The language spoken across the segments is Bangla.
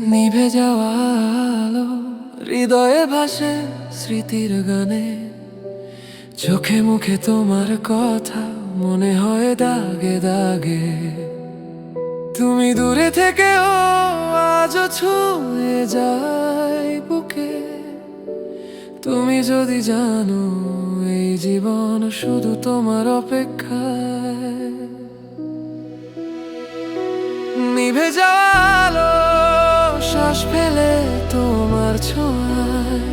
নিভে যাওয়া আলো, হৃদয়ে ভাসে স্মৃতির গানে। চোখে মুখে তোমার কথা, মনে হয় দাগে দাগে। তুমি দূরে থেকেও আজ ছুঁয়ে যায় বুকে। তুমি যদি জানো এই জীবন শুধু তোমার অপেক্ষায়। নিভে যাওয়া শ্বাস ফেলে তোমার ছোঁয়ায়।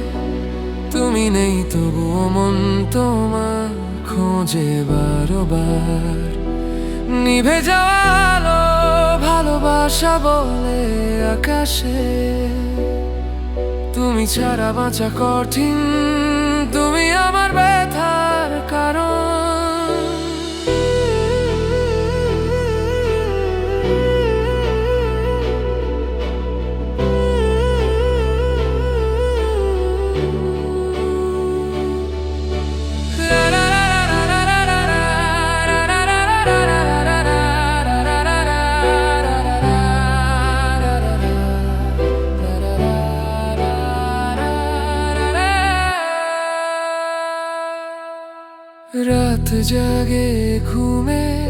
তুমি নেই তবুও মন তোমার খোঁজে বারোবার। নিভে যাওয়া আলো ভালোবাসা বলে আকাশে। তুমি ছাড়া বাঁচা কঠিন, তুমি আমার রাত জাগে ঘুমে,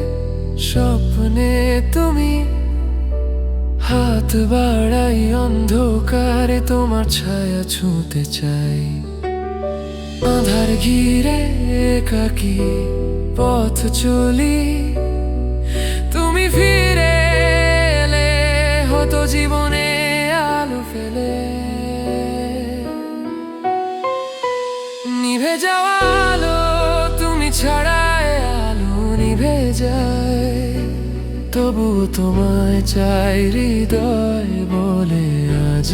স্বপ্নে তুমি। হাত বাড়াই অন্ধকারে, তোমার ছায়া ছুঁতে চাই। আধার ঘিরে একাকি পথ চলি। তুমি ফিরে এলে, হতো জীবনে আলো ফেলে। নিভে যাওয়া তবু তোমায় চাই হৃদয় বলে আজ